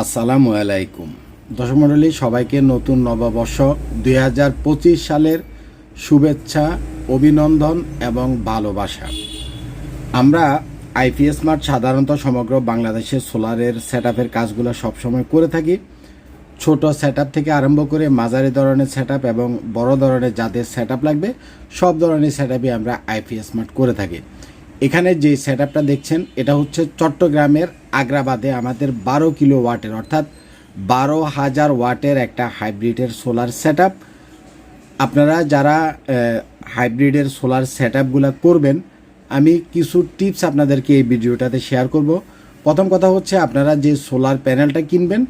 আসসালামু আলাইকুম। দর্শক মণ্ডলী, সবাইকে নতুন নববর্ষ দুই হাজার পঁচিশ সালের শুভেচ্ছা, অভিনন্দন এবং ভালোবাসা। আমরা আইপিএস মার্ট সাধারণত সমগ্র বাংলাদেশের সোলারের সেট আপের কাজগুলো সবসময় করে থাকি। ছোট সেট থেকে আরম্ভ করে মাঝারি ধরনের সেট এবং বড় ধরনের যাদের সেট লাগবে, সব ধরনের সেট আমরা আইপিএস মার্ট করে থাকি। এখানে যে সেট দেখছেন, এটা হচ্ছে চট্টগ্রামের আগ্রাবাদে আমাদের বারো কিলো ওয়াটের, অর্থাৎ বারো হাজার ওয়াটের একটা হাইব্রিডের সোলার সেট আপনারা যারা হাইব্রিডের সোলার সেট করবেন, আমি কিছু টিপস আপনাদেরকে এই ভিডিওটাতে শেয়ার করব। প্রথম কথা হচ্ছে, আপনারা যে সোলার প্যানেলটা কিনবেন,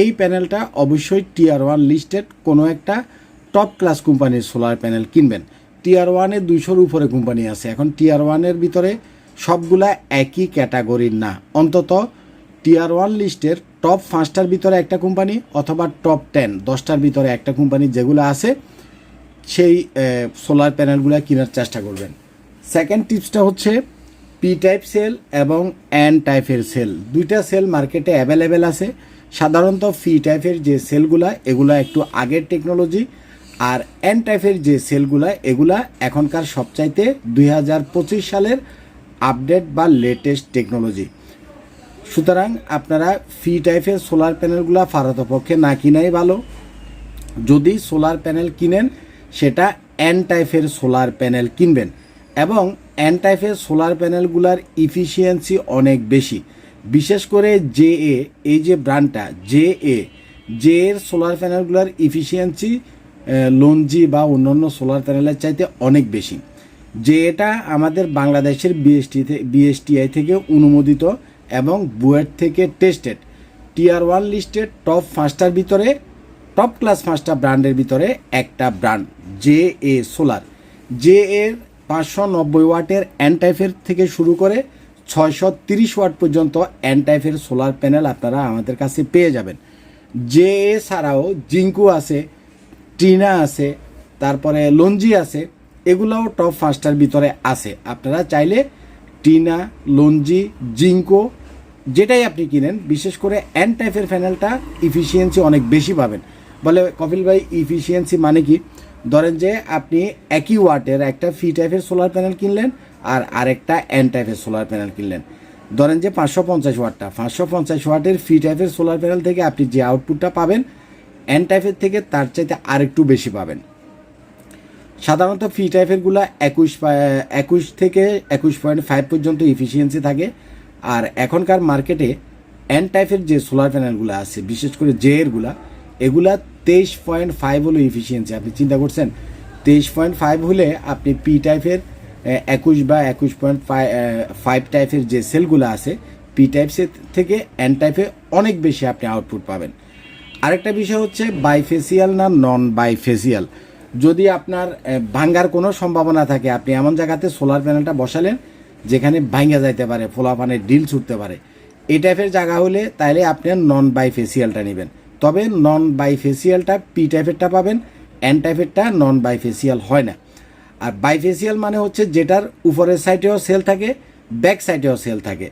এই প্যানেলটা অবশ্যই টিআর ওয়ান লিস্টেড কোনো একটা টপ ক্লাস কোম্পানির সোলার প্যানেল কিনবেন। টিআর ওয়ানের দুইশোর উপরে কোম্পানি আছে। এখন টিয়ার ওয়ানের ভিতরে সবগুলা একই ক্যাটাগরির না। অন্তত টিআর ওয়ান লিস্টের টপ পাঁচটার ভিতরে একটা কোম্পানি অথবা টপ টেন দশটার ভিতরে একটা কোম্পানি যেগুলো আছে, সেই সোলার প্যানেলগুলো কেনার চেষ্টা করবেন। সেকেন্ড টিপসটা হচ্ছে পি টাইপ সেল এবং অ্যান টাইপের সেল দুইটা সেল মার্কেটে অ্যাভেলেবেল আছে। সাধারণত ফি টাইপের যে সেলগুলা এগুলা একটু আগের টেকনোলজি আর এন টাইপের যে সেলগুলা, এগুলা এখনকার সবচাইতে দুই হাজার পঁচিশ সালের আপডেট বা লেটেস্ট টেকনোলজি সুতরাং আপনারা ফি টাইপের সোলার প্যানেলগুলো ফারাতপক্ষে না কিনাই ভালো। যদি সোলার প্যানেল কিনেন, সেটা এন টাইপের সোলার প্যানেল কিনবেন। এবং এন টাইপের সোলার প্যানেলগুলার ইফিসিয়েন্সি অনেক বেশি। বিশেষ করে জে এ এই যে ব্র্যান্ডটা জে এ জে এর সোলার প্যানেলগুলোর ইফিসিয়েন্সি লঞ্জি বা অন্যান্য সোলার প্যানেলের চাইতে অনেক বেশি, যে এটা আমাদের বাংলাদেশের বিএসটি বিএসটিআই থেকে অনুমোদিত এবং বুয়েট থেকে tested TR one listed top পাঁচটার ভিতরে টপ ক্লাস পাঁচটা ব্র্যান্ডের ভিতরে একটা brand J A solar J এর পাঁচশো নব্বই ওয়াটের অ্যান টাইপের থেকে শুরু করে ছয়শো তিরিশ ওয়াট পর্যন্ত অ্যান টাইপের সোলার প্যানেল আপনারা আমাদের কাছে পেয়ে যাবেন। জে এ ছাড়াও জিঙ্কু আছে টিনা আছে, তারপরে লঞ্জি আছে, এগুলোও টপ ফার্স্টার ভিতরে আছে। আপনারা চাইলে টিনা, লঞ্জি, জিঙ্কো, যেটাই আপনি কিনেন, বিশেষ করে এন টাইপের প্যানেলটা ইফিসিয়েন্সি অনেক বেশি পাবেন। বলে কপিল ভাই ইফিসিয়েন্সি মানে কি? ধরেন যে আপনি একই ওয়াটের একটা ফি টাইপের সোলার প্যানেল কিনলেন আর আরেকটা এন টাইপের সোলার প্যানেল কিনলেন। ধরেন যে পাঁচশো পঞ্চাশ ওয়াটটা, পাঁচশো পঞ্চাশ ওয়াটের ফি টাইপের সোলার প্যানেল থেকে আপনি যে আউটপুটটা পাবেন এন টাইপের থেকে তার চাইতে আরেকটু বেশি পাবেন। সাধারণত ফি টাইপেরগুলো একুশ একুশ থেকে একুশ পয়েন্ট ফাইভ পর্যন্ত ইফিসিয়েন্সি থাকে। আর এখনকার মার্কেটে এন টাইপের যে সোলার প্যানেলগুলো আছে, বিশেষ করে জে এরগুলা এগুলা তেইশ পয়েন্ট ফাইভ হলো ইফিসিয়েন্সি আপনি চিন্তা করছেন, তেইশ পয়েন্ট ফাইভ হলে আপনি পি টাইপের একুশ বা একুশ পয়েন্ট ফাইভ টাইপের যে সেলগুলো আছে পি টাইপসের থেকে এন টাইপে অনেক বেশি আপনি আউটপুট পাবেন। আরেকটা বিষয় হচ্ছে বাইফেসিয়াল না নন বাইফেসিয়াল যদি আপনার ভাঙ্গার কোনো সম্ভাবনা থাকে, আপনি এমন জায়গাতে সোলার প্যানেলটা বসালেন, যেখানে ভাঙ্গা যাইতে পারে, ফোলা পানের ডিল ছুটতে পারে। এই টাইপের জায়গা হলে তাইলে আপনি নন বাইফেসিয়ালটা নেবেন। তবে নন বাইফেসিয়ালটা পি টাইপেরটা পাবেন এন টাইপেরটা নন বাইফেসিয়াল হয় না। আর বাইফেসিয়াল মানে হচ্ছে যেটার উপরের সাইডেও সেল থাকে ব্যাক সাইডেও সেল থাকে।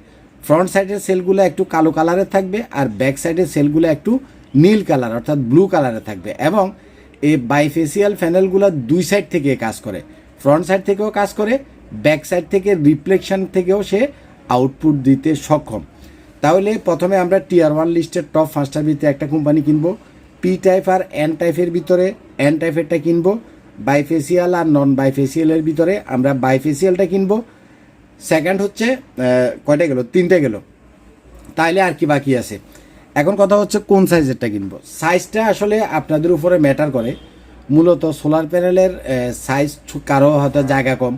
ফ্রন্ট সাইডের সেলগুলো একটু কালো কালারের থাকবে, আর ব্যাক সাইডের সেলগুলো একটু নীল কালার, অর্থাৎ ব্লু কালারে থাকবে এবং এই বাইফেসিয়াল প্যানেলগুলো দুই সাইড থেকে কাজ করে। ফ্রন্ট সাইড থেকেও কাজ করে ব্যাক সাইড থেকে রিফ্লেকশন থেকেও সে আউটপুট দিতে সক্ষম। তাহলে প্রথমে আমরা টিয়ার ওয়ান লিস্টের টপ ফার্স্টার ভিতরে একটা কোম্পানি কিনবো পি টাইপ আর এন টাইপের ভিতরে এন টাইপেরটা কিনবো বাইফেসিয়াল আর নন বাইফেসিয়ালের ভিতরে আমরা বাইফেসিয়ালটা কিনবো। সেকেন্ড হচ্ছে কয়টা গেল? তিনটে গেল। তাইলে আর কি বাকি আছে? এখন কথা হচ্ছে কোন সাইজেরটা কিনবো? সাইজটা আসলে আপনাদের উপরে ম্যাটার করে। মূলত সোলার প্যানেলের সাইজ কারও হয়তো জায়গা কম,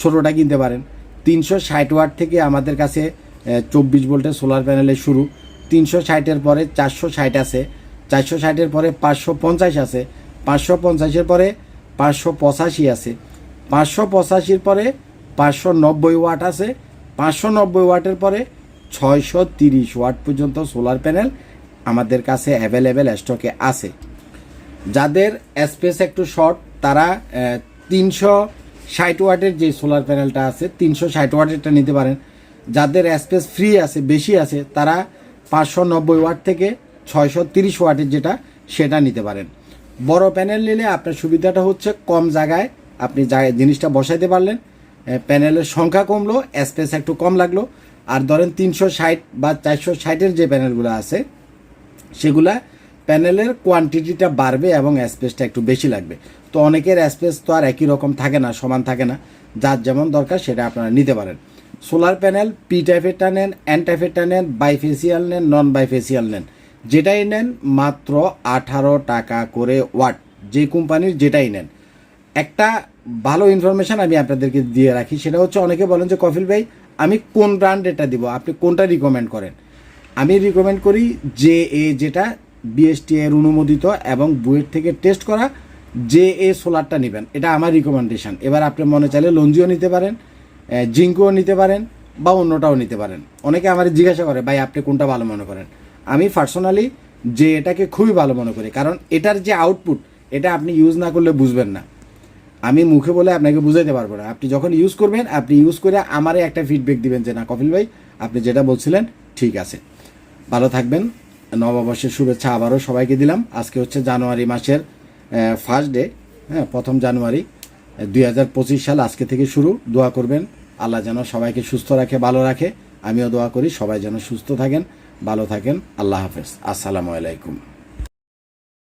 ছোটোটা কিনতে পারেন। তিনশো ষাট ওয়াট থেকে আমাদের কাছে চব্বিশ ভোল্টের সোলার প্যানেলের শুরু। তিনশো ষাটের পরে চারশো ষাট আছে। চারশো ষাটের পরে পাঁচশো পঞ্চাশ আছে। পাঁচশো পঞ্চাশের পরে পাঁচশো পঁচাশি আছে। পাঁচশো পঁচাশির পরে পাঁচশো নব্বই ওয়াট আছে। পাঁচশো নব্বই ওয়াটের পরে ছয়শো তিরিশ ওয়াট পর্যন্ত সোলার প্যানেল আমাদের কাছে অ্যাভেলেবেল স্টকে আছে। যাদের স্পেস একটু শর্ট, তারা তিনশো ষাট ওয়াটের যে সোলার প্যানেলটা আছে, তিনশো ষাট ওয়াটেরটা নিতে পারেন। যাদের স্পেস ফ্রি আছে, বেশি আছে, তারা পাঁচশো নব্বই ওয়াট থেকে ছয়শো তিরিশ ওয়াটের যেটা, সেটা নিতে পারেন। বড় প্যানেল নিলে আপনার সুবিধাটা হচ্ছে কম জায়গায় আপনি জায়গায় জিনিসটা বসাইতে পারলেন। প্যানেলের সংখ্যা কমলো, স্পেস একটু কম লাগল। আর ধরেন তিনশো ষাট বা চারশো ষাটের যে প্যানেলগুলো আছে, সেগুলা প্যানেলের কোয়ান্টিটিটা বাড়বে এবং স্পেসটা একটু বেশি লাগবে। তো অনেকের স্পেস তো আর একই রকম থাকে না, সমান থাকে না। যার যেমন দরকার সেটা আপনারা নিতে পারেন। সোলার প্যানেল পি টাইপেরটা নেন এন টাইপেরটা নেন বাইফেসিয়াল নেন নন বাইফেসিয়াল নেন। যেটাই নেন মাত্র আঠারো টাকা করে ওয়াট যে কোম্পানির যেটাই নেন। একটা ভালো ইনফরমেশন আমি আপনাদেরকে দিয়ে রাখি, সেটা হচ্ছে অনেকে বলেন যে কফিল ভাই আমি কোন ব্র্যান্ড এটা দিব? আপনি কোনটা রিকমেন্ড করেন? আমি রিকমেন্ড করি যে এ যেটা বিএসটি এর অনুমোদিত এবং বুয়েট থেকে টেস্ট করা, যে এ সোলারটা নেবেন। এটা আমার রিকমেন্ডেশন এবার আপনি মনে চাইলে লঞ্জিও নিতে পারেন জিঙ্কও নিতে পারেন বা অন্যটাও নিতে পারেন। অনেকে আমার জিজ্ঞাসা করে, ভাই, আপনি কোনটা ভালো মনে করেন? আমি পার্সোনালি যে এটাকে খুবই ভালো মনে করি। কারণ এটার যে আউটপুট এটা আপনি ইউজ না করলে বুঝবেন না। আমি মুখে বলে আপনাকে বুঝাইতে পারব না। আপনি যখন ইউজ করবেন, আপনি ইউজ করে আমারে একটা ফিডব্যাক দিবেন যে, না, কপিল ভাই, আপনি যেটা বলছিলেন, ঠিক আছে। ভালো থাকবেন নববর্ষের শুভেচ্ছা আবারও সবাইকে দিলাম। আজকে হচ্ছে জানুয়ারি মাসের ফার্স্ট ডে হ্যাঁ প্রথম জানুয়ারি দুই হাজার পঁচিশ সাল আজকে থেকে শুরু। দোয়া করবেন, আল্লাহ যেন সবাইকে সুস্থ রাখে, ভালো রাখে। আমিও দোয়া করি, সবাই যেন সুস্থ থাকেন, ভালো থাকেন। আল্লাহ হাফেজ। আসসালামু আলাইকুম।